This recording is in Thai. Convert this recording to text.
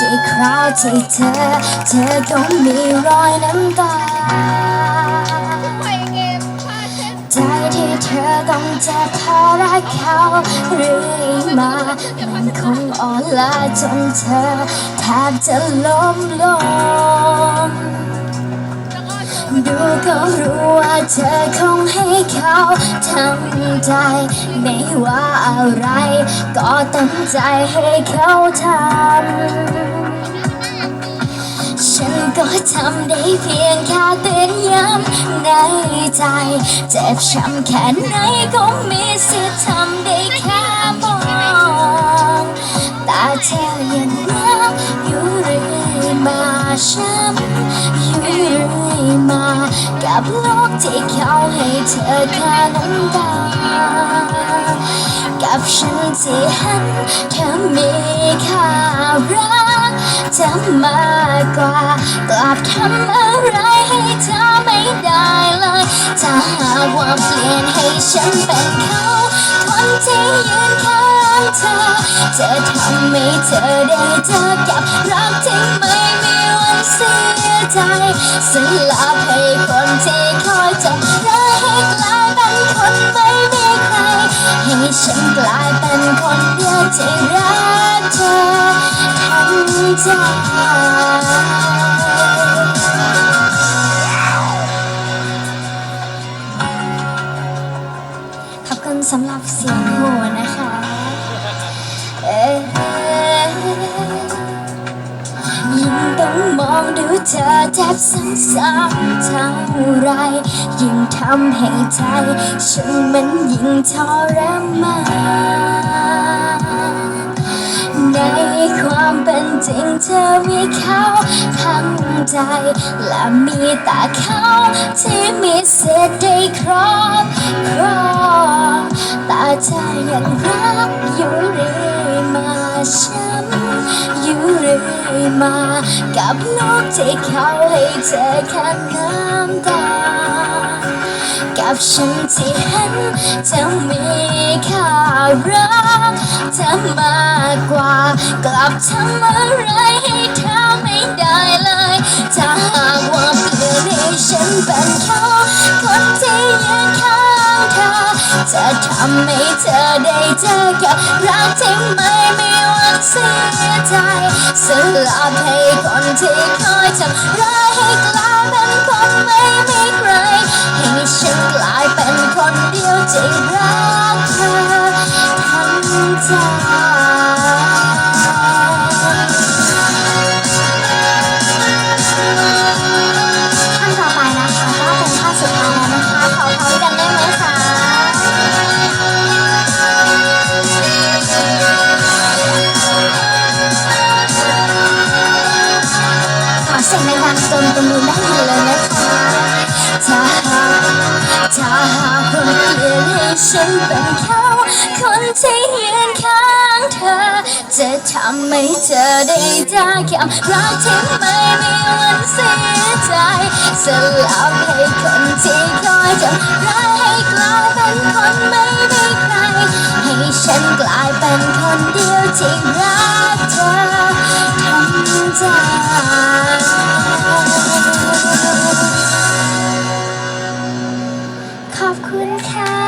กี่คราวที่เธอ เธอก็มีรอยน้ำตา ใจที่เธอต้องเจ็บเพราะรักเขาเรื่อยมา มันคงอ่อนล้าจนเธอแทบจะล้มลง ดูก็รู้ว่าเธอคงให้เขาทั้งใจ ไม่ว่าอะไร ก็ตั้งใจให้เขาทำ ฉันก็ทำได้เพียงแค่เตือนย้ำในใจ เจ็บช้ำแค่ไหนก็มีสิทธิ์ทำได้แค่มองแต่เธอยังรักอยู่เรื่อยมาช้ำ กับโลกที่เขาให้เธอแค่น้ำตา กับฉันที่ห็นเธอมีค่ารักเธอมากกว่ากลับทำอะไรให้เธอไม่ได้เลย ถ้าหากว่าเปลี่ยนให้ฉันเป็นเขาคนที่ยืนข้างเธอจะทำให้เธอได้เจอกับรักที่ไม่มี เสียใจสลับให้คนที่คอยจะรักให้กลายเป็นคนไม่มีใคร ให้ฉันกลายเป็นคนเดียวที่รักเธอทั้งใจ อแทบซ้ำๆเท่าไร ยิ่งทำให้ใจฉันมันยิ่งทรมานในความเป็นจริงเธอมีเขาทั้งใจ และมีแต่เขาที่มีสิทธิ์ได้ครอบครองแต่เธอยังรักอยู่เรื่อยมา ช้ำอยู่เรื่อยมา กับโลกที่เขาให้เธอแค่น้ำตา กับฉันที่เห็นเธอมีค่ารักเธอมากกว่า กลับทำอะไรให้เธอไม่ได้เลยำให้เธอได้เจอกับรักที่ไม่มีวันเสียใจสลับให้คนที่คอยทำร้ายให้กลายเป็นคนไม่มีใครให้ฉันกลายเป็นคนเดียวจริงไร ขอเสียงดังๆจนตรงนู้ได้หมดเลยนะคะถ้าหากถ้าหากว่าเปลี่ยนให้ฉันเป็นเขาคนที่ยืนข้างเธอ จะทำให้เธอได้จอกับรักที่ไม่มีวันเสียใจสลับให้คนที่คอยจะรักให้กลายเป็นคนไม่มีใคร ให้ฉันกลายเป็นคนเดียวที่รักเธอทั้ คุณค่ะ